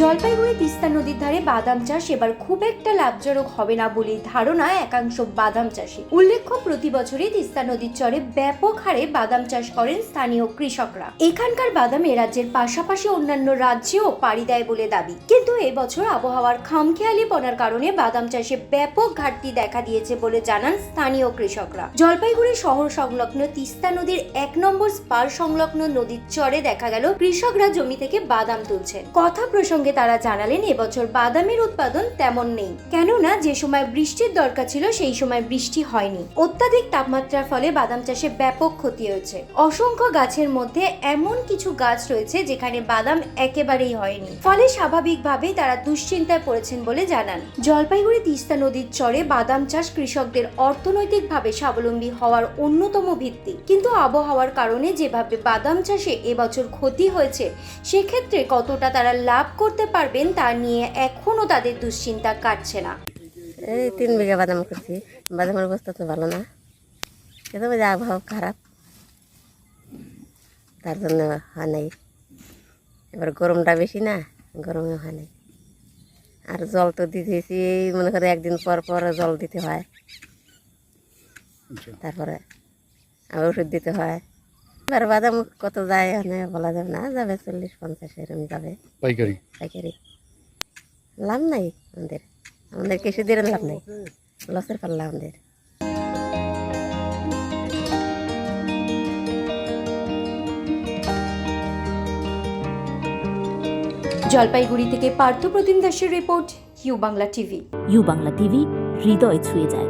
জলপাইগুড়ি তিস্তা নদীর ধারে বাদাম চাষ এবার খুব একটা লাভজনক হবে না বলে ধারণা একাংশ বাদাম চাষী। উল্লেখ্য, প্রতি বছরই তিস্তা নদীর চরে ব্যাপক হারে বাদাম চাষ করেন স্থানীয় কৃষকরা। এখানকার বাদাম রাজ্যের পাশাপাশি অন্যান্য রাজ্যেও পাড়ি দেয় বলে দাবি। কিন্তু এবছর আবহাওয়ার খামখেয়ালি খামখেয়ালিপনার কারণে বাদাম চাষে ব্যাপক ঘাটতি দেখা দিয়েছে বলে জানান স্থানীয় কৃষকরা। জলপাইগুড়ি শহর সংলগ্ন তিস্তা নদীর এক নম্বর স্পার সংলগ্ন নদীর চরে দেখা গেল কৃষকরা জমি থেকে বাদাম তুলছেন। কথা প্রসঙ্গে তারা জানালেন, এবছর বাদামের উৎপাদন তেমন নেই। কেননা, যে সময় বৃষ্টির দরকার ছিল, সেই সময় বৃষ্টি হয়নি। অত্যাধিক তাপমাত্রার ফলে বাদাম চাষে ব্যাপক ক্ষতি হয়েছে। অসংখ্য গাছের মধ্যে এমন কিছু গাছ রয়েছে, যেখানে বাদাম একেবারেই হয়নি। ফলে স্বাভাবিকভাবেই তারা দুশ্চিন্তায় পড়েছেন বলে জানান। জলপাইগুড়ি তিস্তা নদীর চরে বাদাম চাষ কৃষকদের অর্থনৈতিকভাবে স্বাবলম্বী হওয়ার অন্যতম ভিত্তি। কিন্তু আবহাওয়ার কারণে যেভাবে বাদাম চাষে এবছর ক্ষতি হয়েছে, সেক্ষেত্রে কতটা তারা লাভ করতে পারবেন তা নিয়ে এখনও তাদের দুশ্চিন্তা কাটছে না। এই তিন বিঘা বাদাম করছি। বাদামের অবস্থা তো ভালো না। কিন্তু আবহাওয়া খারাপ। তার জন্য হয় নাই। এবার গরমটা বেশি না গরমে হয় নাই। আর জল তো দিতেছি মনে করে একদিন পর পর জল দিতে হয়। তারপরে আবার ওষুধ দিতে হয়। এবার বাদাম কত যায় মানে বলা যাবে না যাবে চল্লিশ পঞ্চাশ এরকম যাবে। পাইকারি? পাইকারি। লাভ নাই আমাদের। আমাদের কৃষিদের লাভ নাই। লসের পাল্লা আমাদের। জলপাইগুড়ি থেকে পার্থ প্রতিম দাসের report U Bangla TV. U Bangla TV হৃদয় ছুঁয়ে যায়।